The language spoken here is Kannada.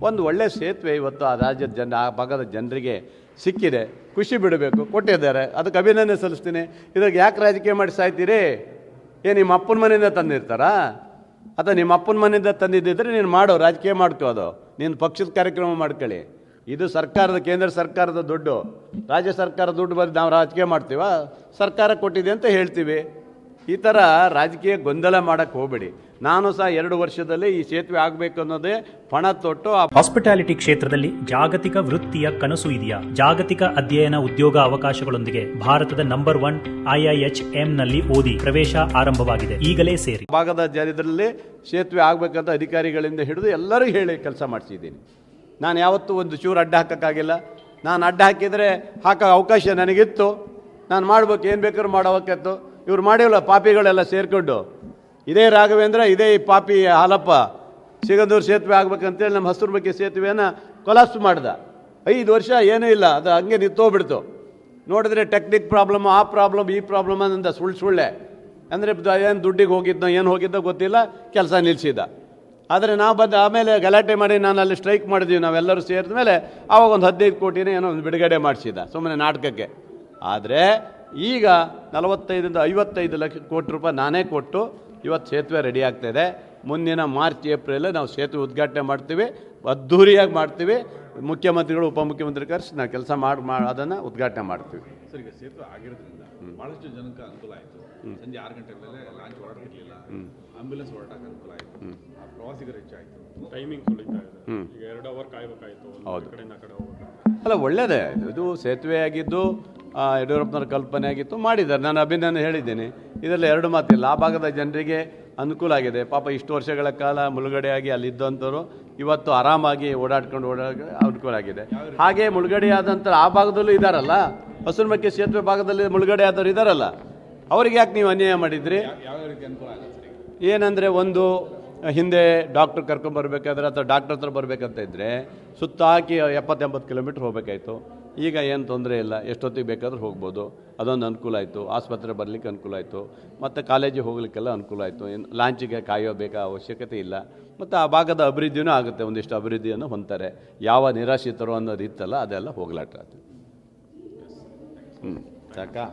ಒಂದು ಒಳ್ಳೆ ಸೇತುವೆ ಇವತ್ತು ಆ ರಾಜ್ಯದ ಜನ, ಆ ಭಾಗದ ಜನರಿಗೆ ಸಿಕ್ಕಿದೆ. ಖುಷಿ ಬಿಡಬೇಕು, ಕೊಟ್ಟಿದ್ದಾರೆ. ಅದಕ್ಕೆ ಅಭಿನಂದನೆ ಸಲ್ಲಿಸ್ತೀನಿ. ಇದಕ್ಕೆ ಯಾಕೆ ರಾಜಕೀಯ ಮಾಡಿ ಸಾಯ್ತೀರಿ? ಏ, ನಿಮ್ಮ ಅಪ್ಪನ ಮನೆಯಿಂದ ತಂದಿರ್ತಾರಾ? ಅಥವಾ ನಿಮ್ಮ ಅಪ್ಪನ ಮನೆಯಿಂದ ತಂದಿದ್ದಿದ್ರೆ ನೀನು ಮಾಡೋ, ರಾಜಕೀಯ ಮಾಡ್ಕೋ ಅದು. ನೀನು ಪಕ್ಷದ ಕಾರ್ಯಕ್ರಮ ಮಾಡ್ಕೊಳ್ಳಿ. ಇದು ಸರ್ಕಾರದ, ಕೇಂದ್ರ ಸರ್ಕಾರದ ದುಡ್ಡು. ರಾಜ್ಯ ಸರ್ಕಾರ ದುಡ್ಡು ಬಂದು ನಾವು ರಾಜಕೀಯ ಮಾಡ್ತೀವ? ಸರ್ಕಾರ ಕೊಟ್ಟಿದೆ ಅಂತ ಹೇಳ್ತೀವಿ. ಈ ಥರ ರಾಜಕೀಯ ಗೊಂದಲ ಮಾಡಕ್ಕೆ ಹೋಗಬೇಡಿ. ನಾನು ಸಹ ಎರಡು ವರ್ಷದಲ್ಲಿ ಈ ಸೇತುವೆ ಆಗಬೇಕು ಅನ್ನೋದೇ ಪಣ ತೊಟ್ಟು ಹಾಸ್ಪಿಟಾಲಿಟಿ ಕ್ಷೇತ್ರದಲ್ಲಿ ಜಾಗತಿಕ ವೃತ್ತಿಯ ಕನಸು ಇದೆಯಾ? ಜಾಗತಿಕ ಅಧ್ಯಯನ ಉದ್ಯೋಗ ಅವಕಾಶಗಳೊಂದಿಗೆ ಭಾರತದ ನಂಬರ್ ಒನ್ ಐಐಎಚ್ಎಂ ನಲ್ಲಿ ಓದಿ ಪ್ರವೇಶ ಆರಂಭವಾಗಿದೆ. ಈಗಲೇ ಸೇರಿ. ಭಾಗದ ಜಾರಿದ್ರಲ್ಲಿ ಸೇತುವೆ ಆಗಬೇಕಂತ ಅಧಿಕಾರಿಗಳಿಂದ ಹಿಡಿದು ಎಲ್ಲರಿಗೂ ಹೇಳಿ ಕೆಲಸ ಮಾಡಿಸಿದ್ದೀನಿ. ನಾನು ಯಾವತ್ತೂ ಒಂದು ಚೂರು ಅಡ್ಡ ಹಾಕೋಕ್ಕಾಗಿಲ್ಲ. ನಾನು ಅಡ್ಡ ಹಾಕಿದರೆ ಹಾಕೋ ಅವಕಾಶ ನನಗಿತ್ತು. ನಾನು ಮಾಡ್ಬೇಕು ಏನು ಬೇಕಾದ್ರೂ ಮಾಡೋವಕ್ಕಿತ್ತು ಇವ್ರು ಮಾಡಿವಲ್ಲ, ಪಾಪಿಗಳೆಲ್ಲ ಸೇರಿಕೊಂಡು. ಇದೇ ರಾಘವೇಂದ್ರ, ಇದೇ ಈ ಪಾಪಿ ಹಾಲಪ್ಪ. ಸಿಗಂದೂರು ಸೇತುವೆ ಆಗ್ಬೇಕಂತೇಳಿ ನಮ್ಮ ಹಸಿರು ಬಗ್ಗೆ ಸೇತುವೆಯನ್ನು ಕೊಲಾಸ್ ಮಾಡ್ದ. ಐದು ವರ್ಷ ಏನೂ ಇಲ್ಲ, ಅದು ಹಂಗೆ ನಿಂತೋಗ್ಬಿಡ್ತು. ನೋಡಿದ್ರೆ ಟೆಕ್ನಿಕ್ ಪ್ರಾಬ್ಲಮ್, ಆ ಪ್ರಾಬ್ಲಮ್, ಈ ಪ್ರಾಬ್ಲಮ್ ಅಂದ ಸುಳ್ಳು ಸುಳ್ಳೆ. ಅಂದರೆ ಏನು ದುಡ್ಡಿಗೆ ಹೋಗಿದ್ದೋ ಏನು ಹೋಗಿದ್ದೋ ಗೊತ್ತಿಲ್ಲ, ಕೆಲಸ ನಿಲ್ಲಿಸಿದ ಆದರೆ ನಾವು ಬಂದು ಆಮೇಲೆ ಗಲಾಟೆ ಮಾಡಿ ನಾನು ಅಲ್ಲಿ ಸ್ಟ್ರೈಕ್ ಮಾಡಿದ್ವಿ, ನಾವೆಲ್ಲರೂ ಸೇರಿದ ಮೇಲೆ ಆವಾಗ ಒಂದು ಹದಿನೈದು ಕೋಟಿನೇ ಏನೋ ಒಂದು ಬಿಡುಗಡೆ ಮಾಡಿಸಿದ ಸುಮ್ಮನೆ ನಾಟಕಕ್ಕೆ. ಆದರೆ ಈಗ ನಲವತ್ತೈದರಿಂದ ಐವತ್ತೈದು ಲಕ್ಷ ಕೋಟಿ ರೂಪಾಯಿ ನಾನೇ ಕೊಟ್ಟು ಇವತ್ತು ಸೇತುವೆ ರೆಡಿ ಆಗ್ತಾಯಿದೆ ಮುಂದಿನ ಮಾರ್ಚ್ ಏಪ್ರಿಲ್ ನಾವು ಸೇತುವೆ ಉದ್ಘಾಟನೆ ಮಾಡ್ತೀವಿ. ಅದ್ಧೂರಿಯಾಗಿ ಮಾಡ್ತೀವಿ. ಮುಖ್ಯಮಂತ್ರಿಗಳು ಉಪಮುಖ್ಯಮಂತ್ರಿ ಕರೆಸಿ ನಾವು ಕೆಲಸ ಮಾಡಿ ಮಾ ಅದನ್ನು ಉದ್ಘಾಟನೆ ಮಾಡ್ತೀವಿ. ಸರ್ ಈಗ ಸೇತುವೆ ಆಗಿರೋದ್ರಿಂದ ಭಾಳಷ್ಟು ಜನಕ್ಕೆ ಅನುಕೂಲ ಆಯಿತು. ಸಂಜೆ ಆರು ಗಂಟೆಗಳಲ್ಲೇ ಲಾಂಚ್ ಹೊರಟಿರಲಿಲ್ಲ. ಆಂಬ್ಯುಲೆನ್ಸ್ ಹೊರಟಕ್ಕೆ ಅನುಕೂಲ ಆಯಿತು. ಪ್ರವಾಸಿಗರು ಹೆಚ್ಚಾಯಿತು. ಟೈಮಿಂಗ್ ಫುಲ್ ಇದೆ. ಈಗ ಎರಡು ಅವರ್ ಕಾಯಬೇಕಾಯಿತು. ಒಂದು ಹೌದು. ಕಡೆಯಿಂದ ಆ ಕಡೆ ಹೋಗ್ಬೇಕು ಅಲ್ಲ ಒಳ್ಳೆಯದೇ ಇದು ಸೇತುವೆ ಆಗಿದ್ದು ಯಡಿಯೂರಪ್ಪನವ್ರ ಕಲ್ಪನೆ ಆಗಿತ್ತು, ಮಾಡಿದ್ದಾರೆ. ನಾನು ಅಭಿನಂದನೆ ಹೇಳಿದ್ದೇನೆ. ಇದರಲ್ಲಿ ಎರಡು ಮಾತಿಲ್ಲ. ಆ ಭಾಗದ ಜನರಿಗೆ ಅನುಕೂಲ ಆಗಿದೆ. ಪಾಪ ಇಷ್ಟು ವರ್ಷಗಳ ಕಾಲ ಮುಳುಗಡೆಯಾಗಿ ಅಲ್ಲಿದ್ದಂಥವ್ರು ಇವತ್ತು ಆರಾಮಾಗಿ ಓಡಾಡ್ಕೊಂಡು ಓಡಾಡ ಅನುಕೂಲ ಆಗಿದೆ. ಹಾಗೆ ಮುಳುಗಡೆಯಾದಂಥ ಆ ಭಾಗದಲ್ಲೂ ಇದ್ದಾರಲ್ಲ ಹಸುರುಮಕ್ಕೆ ಸೇತುವೆ ಭಾಗದಲ್ಲಿ ಮುಳುಗಡೆ ಆದವ್ರು ಇದ್ದಾರಲ್ಲ ಅವ್ರಿಗೆ ಯಾಕೆ ನೀವು ಅನ್ಯಾಯ ಮಾಡಿದ್ರಿ? ಏನಂದರೆ ಒಂದು ಹಿಂದೆ ಡಾಕ್ಟ್ರ್ ಕರ್ಕೊಂಬರ್ಬೇಕಾದ್ರೆ ಅಥವಾ ಡಾಕ್ಟ್ರ್ ಹತ್ರ ಬರಬೇಕಂತ ಇದ್ದರೆ ಸುತ್ತಾಕಿ ಎಪ್ಪತ್ತೆಂಬತ್ತು ಕಿಲೋಮೀಟ್ರ್ ಹೋಗಬೇಕಾಯ್ತು. ಈಗ ಏನು ತೊಂದರೆ ಇಲ್ಲ, ಎಷ್ಟೊತ್ತಿಗೆ ಬೇಕಾದರೂ ಹೋಗ್ಬೋದು. ಅದೊಂದು ಅನುಕೂಲ ಆಯಿತು. ಆಸ್ಪತ್ರೆ ಬರಲಿಕ್ಕೆ ಅನುಕೂಲ ಆಯಿತು. ಮತ್ತು ಕಾಲೇಜಿಗೆ ಹೋಗ್ಲಿಕ್ಕೆಲ್ಲ ಅನುಕೂಲ ಆಯಿತು. ಏನು ಲಾಂಚಿಗೆ ಕಾಯೋಬೇಕಾ ಅವಶ್ಯಕತೆ ಇಲ್ಲ. ಮತ್ತು ಆ ಭಾಗದ ಅಭಿವೃದ್ಧಿನೂ ಆಗುತ್ತೆ, ಒಂದಿಷ್ಟು ಅಭಿವೃದ್ಧಿಯನ್ನು ಹೊಂತಾರೆ ಯಾವ ನಿರಾಶ್ರಿತರು ಅನ್ನೋದು ಇತ್ತಲ್ಲ ಅದೆಲ್ಲ ಹೋಗ್ಲಾಟ ಹ್ಞೂ ಸಾಕಾ?